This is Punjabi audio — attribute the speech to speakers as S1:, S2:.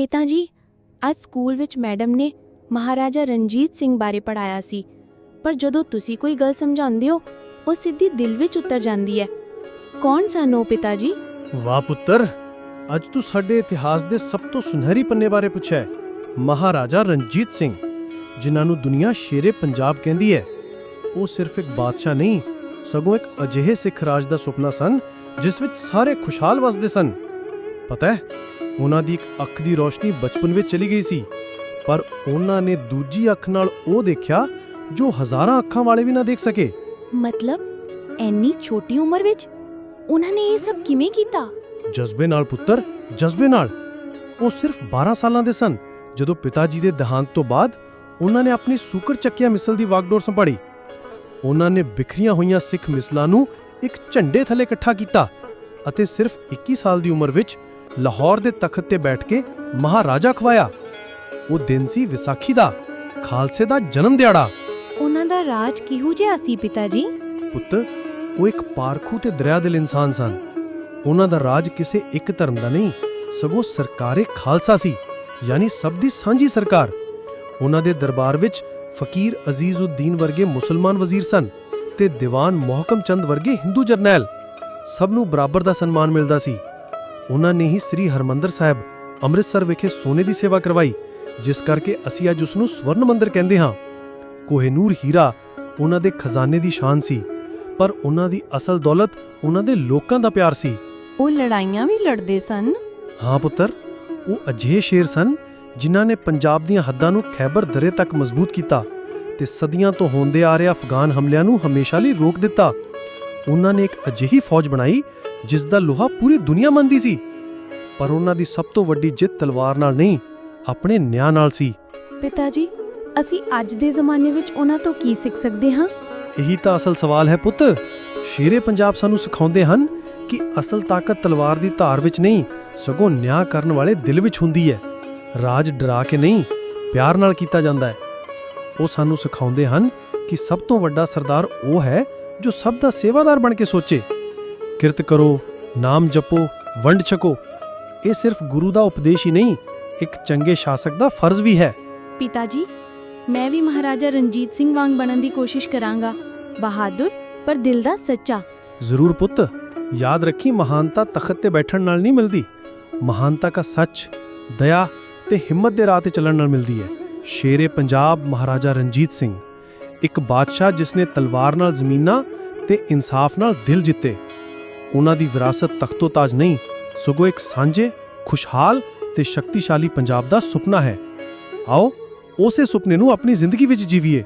S1: ਪਿਤਾ ਜੀ ਅੱਜ ਸਕੂਲ ਵਿੱਚ ਮੈਡਮ ਨੇ ਮਹਾਰਾਜਾ ਰਣਜੀਤ ਸਿੰਘ ਬਾਰੇ ਪੜਾਇਆ ਸੀ, ਪਰ ਜਦੋਂ ਤੁਸੀਂ ਕੋਈ ਗੱਲ ਸਮਝਾਉਂਦੇ ਹੋ, ਉਹ ਸਿੱਧੀ ਦਿਲ ਵਿੱਚ ਉਤਰ ਜਾਂਦੀ ਹੈ। ਕੌਣ ਸਨ ਉਹ ਪਿਤਾ ਜੀ
S2: ਵਾਹ ਪੁੱਤਰ, ਅੱਜ ਤੂੰ ਸਾਡੇ ਇਤਿਹਾਸ ਦੇ ਸਭ ਤੋਂ ਸੁਨਹਿਰੀ ਪੰਨੇ ਬਾਰੇ ਪੁੱਛਿਆ ਮਹਾਰਾਜਾ ਰਣਜੀਤ ਸਿੰਘ, ਜਿਨ੍ਹਾਂ ਨੂੰ ਦੁਨੀਆ ਸ਼ੇਰੇ ਪੰਜਾਬ ਕਹਿੰਦੀ ਹੈ, ਉਹ ਸਿਰਫ ਇੱਕ ਬਾਦਸ਼ਾਹ ਨਹੀਂ, ਸਗੋਂ ਇੱਕ ਅਜਿਹੇ ਸਿੱਖ ਰਾਜ ਦਾ ਸੁਪਨਾ ਸਨ, ਜਿਸ ਵਿੱਚ ਸਾਰੇ ਖੁਸ਼ਹਾਲ ਵਸਦੇ ਸਨ। ਪਤਾ ਹੈ ਉਹਨਾਂ ਦੀ ਇੱਕ ਅੱਖ ਦੀ ਰੋਸ਼ਨੀ ਬਚਪਨ ਵਿੱਚ ਚਲੀ ਗਈ ਸੀ। ਪਰ ਉਹਨਾਂ ਨੇ ਦੂਜੀ ਅੱਖ ਨਾਲ ਉਹ ਦੇਖਿਆ ਜੋ ਹਜ਼ਾਰਾਂ ਅੱਖਾਂ ਵਾਲੇ ਵੀ ਨਾ ਦੇਖ ਸਕੇ।
S1: ਮਤਲਬ ਐਨੀ ਛੋਟੀ ਉਮਰ ਵਿੱਚ ਉਹਨਾਂ ਨੇ ਇਹ ਸਭ ਕਿਵੇਂ ਕੀਤਾ?
S2: ਜਜ਼ਬੇ ਨਾਲ ਪੁੱਤਰ ਜਜ਼ਬੇ ਨਾਲ। ਉਹ ਸਿਰਫ 12 ਸਾਲਾਂ ਦੇ ਸਨ ਜਦੋਂ ਪਿਤਾ ਜੀ ਦੇ ਦੇਹਾਂਤ ਤੋਂ ਬਾਅਦ ਉਹਨਾਂ ਨੇ ਆਪਣੀ ਸੂਕਰ ਚੱਕਿਆ ਮਿਸਲ ਦੀ ਵਾਗਡੋਰ ਸੰਭਾਲੀ। ਉਹਨਾਂ ਨੇ ਬਿਖਰੀਆਂ ਹੋਈਆਂ ਸਿੱਖ ਮਿਸਲਾਂ ਨੂੰ ਇੱਕ ਝੰਡੇ ਥੱਲੇ ਇਕੱਠਾ ਕੀਤਾ ਅਤੇ ਸਿਰਫ 21 ਸਾਲ ਦੀ ਉਮਰ ਵਿੱਚ ਲਾਹੌਰ ਦੇ ਤਖਤ ਤੇ ਬੈਠ ਕੇ ਮਹਾਰਾਜਾ ਖਵਾਇਆ। ਉਹ ਦਿਨ ਸੀ ਵਿਸਾਖੀ ਦਾ ਖਾਲਸੇ ਦਾ ਜਨਮ ਦਿਹਾੜਾ।
S1: ਉਹਨਾਂ ਦਾ ਰਾਜ ਕਿਹੋ ਜਿਹਾ ਸੀ ਪਿਤਾ ਜੀ
S2: ਪੁੱਤ ਉਹ ਇੱਕ ਪਾਰਖੂ ਤੇ ਦਰਿਆਦਿਲ ਇਨਸਾਨ ਸਨ। ਉਹਨਾਂ ਦਾ ਰਾਜ ਕਿਸੇ ਇੱਕ ਧਰਮ ਦਾ ਨਹੀਂ ਸਗੋਂ ਸਰਕਾਰੇ ਖਾਲਸਾ ਸੀ ਯਾਨੀ ਸਭ ਦੀ ਸਾਂਝੀ ਸਰਕਾਰ। ਉਹਨਾਂ ਦੇ ਦਰਬਾਰ ਵਿੱਚ ਫਕੀਰ ਅਜ਼ੀਜ਼ਉদ্ਦੀਨ ਵਰਗੇ ਮੁਸਲਮਾਨ ਵਜ਼ੀਰ ਸਨ ਤੇ ਦੀਵਾਨ ਮੋਹਕਮ ਚੰਦ ਵਰਗੇ ਹਿੰਦੂ ਜਰਨੈਲ। ਸਭ ਨੂੰ ਬਰਾਬਰ ਦਾ ਸਨਮਾਨ ਮਿਲਦਾ ਸੀ। ਉਹਨਾਂ ਨੇ ਹੀ ਸ੍ਰੀ ਹਰਮੰਦਰ ਸਾਹਿਬ ਅੰਮ੍ਰਿਤਸਰ ਵਿਖੇ ਸੋਨੇ ਦੀ ਸੇਵਾ ਕਰਵਾਈ ਜਿਸ ਕਰਕੇ ਅਸੀਂ ਅੱਜ ਉਸ ਨੂੰ ਸਵਰਨ ਮੰਦਰ ਕਹਿੰਦੇ ਹਾਂ। ਕੋਹਿਨੂਰ ਹੀਰਾ ਉਹਨਾਂ ਦੇ ਖਜ਼ਾਨੇ ਦੀ ਸ਼ਾਨ ਸੀ ਪਰ ਉਹਨਾਂ ਦੀ ਅਸਲ ਦੌਲਤ ਉਹਨਾਂ ਦੇ ਲੋਕਾਂ ਦਾ ਪਿਆਰ ਸੀ।
S1: ਉਹ ਲੜਾਈਆਂ ਵੀ ਲੜਦੇ ਸਨ?
S2: ਹਾਂ ਪੁੱਤਰ ਉਹ ਅਜਿਹੇ ਸ਼ੇਰ ਸਨ ਜਿਨ੍ਹਾਂ ਨੇ ਪੰਜਾਬ ਦੀਆਂ ਹੱਦਾਂ ਨੂੰ ਖੈਬਰ ਦਰੇ ਤੱਕ ਮਜ਼ਬੂਤ ਕੀਤਾ ਤੇ ਸਦੀਆਂ ਤੋਂ ਹੁੰਦੇ ਆ ਰਹੇ ਅਫਗਾਨ ਹਮਲਿਆਂ ਨੂੰ ਹਮੇਸ਼ਾ ਲਈ ਰੋਕ ਦਿੱਤਾ। ਉਹਨਾਂ ਨੇ ਇੱਕ ਅਜਿਹੀ ਫੌਜ ਬਣਾਈ ਜਿਸ ਦਾ ਲੋਹਾ ਪੂਰੀ ਦੁਨੀਆ ਮੰਨਦੀ ਸੀ। ਪਰ ਉਹਨਾਂ ਦੀ ਸਭ ਤੋਂ ਵੱਡੀ ਜਿੱਤ ਤਲਵਾਰ ਨਾਲ ਨਹੀਂ ਆਪਣੇ ਨਿਆਂ ਨਾਲ ਸੀ।
S1: ਪਿਤਾ ਜੀ ਅਸੀਂ ਅੱਜ ਦੇ ਜ਼ਮਾਨੇ ਵਿੱਚ ਉਹਨਾਂ ਤੋਂ ਕੀ ਸਿੱਖ ਸਕਦੇ ਹਾਂ?
S2: ਇਹੀ ਤਾਂ ਅਸਲ ਸਵਾਲ ਹੈ ਪੁੱਤ। ਸ਼ੇਰੇ ਪੰਜਾਬ ਸਾਨੂੰ ਸਿਖਾਉਂਦੇ ਹਨ ਕਿ ਅਸਲ ਤਾਕਤ ਤਲਵਾਰ ਦੀ ਧਾਰ ਵਿੱਚ ਨਹੀਂ ਸਗੋਂ ਨਿਆਂ ਕਰਨ ਵਾਲੇ ਦਿਲ ਵਿੱਚ ਹੁੰਦੀ ਹੈ। ਰਾਜ ਡਰਾ ਕੇ ਨਹੀਂ ਪਿਆਰ ਨਾਲ ਕੀਤਾ ਜਾਂਦਾ ਹੈ। ਉਹ ਸਾਨੂੰ ਸਿਖਾਉਂਦੇ ਹਨ ਕਿ ਸਭ ਤੋਂ ਵੱਡਾ ਸਰਦਾਰ ਉਹ ਹੈ ਜੋ ਸਭ ਦਾ ਸੇਵਾਦਾਰ ਬਣ ਕੇ ਸੋਚੇ। ਕਿਰਤ ਕਰੋ ਨਾਮ ਜਪੋ ਵੰਡ ਛਕੋ। ਇਹ ਸਿਰਫ ਗੁਰੂ ਦਾ ਉਪਦੇਸ਼ ਹੀ ਨਹੀਂ ਇੱਕ ਚੰਗੇ ਸ਼ਾਸਕ ਦਾ ਫਰਜ਼ ਵੀ ਹੈ।
S1: ਪਿਤਾ ਜੀ ਮੈਂ ਵੀ ਮਹਾਰਾਜਾ ਰਣਜੀਤ ਸਿੰਘ ਵਾਂਗ ਬਣਨ ਦੀ ਕੋਸ਼ਿਸ਼ ਕਰਾਂਗਾ। ਬਹਾਦਰ ਪਰ ਦਿਲ ਦਾ ਸੱਚਾ।
S2: ਜ਼ਰੂਰ ਪੁੱਤ ਯਾਦ ਰੱਖੀ ਮਹਾਨਤਾ ਤਖਤ ਤੇ ਬੈਠਣ ਨਾਲ ਨਹੀਂ ਮਿਲਦੀ। ਮਹਾਨਤਾ ਦਾ ਸੱਚ ਦਇਆ ਤੇ ਹਿੰਮਤ ਦੇ ਰਾਹ ਤੇ ਚੱਲਣ ਨਾਲ ਮਿਲਦੀ ਹੈ। ਸ਼ੇਰੇ ਪੰਜਾਬ ਮਹਾਰਾਜਾ ਰਣਜੀਤ ਸਿੰਘ ਇੱਕ ਬਾਦਸ਼ਾਹ ਜਿਸ ਨੇ ਤਲਵਾਰ ਨਾਲ ਜ਼ਮੀਨਾਂ ਤੇ ਇਨਸਾਫ ਨਾਲ ਦਿਲ ਜਿੱਤੇ। ਉਹਨਾਂ ਦੀ ਵਿਰਾਸਤ ਤਖਤੋ ਤਾਜ ਨਹੀਂ, ਸਗੋਂ ਇੱਕ ਸਾਂਝੇ, ਖੁਸ਼ਹਾਲ ਤੇ ਸ਼ਕਤੀਸ਼ਾਲੀ ਪੰਜਾਬ ਦਾ ਸੁਪਨਾ ਹੈ। ਆਓ, ਉਸੇ ਸੁਪਨੇ ਨੂੰ ਆਪਣੀ ਜ਼ਿੰਦਗੀ ਵਿੱਚ ਜੀਵੀਏ।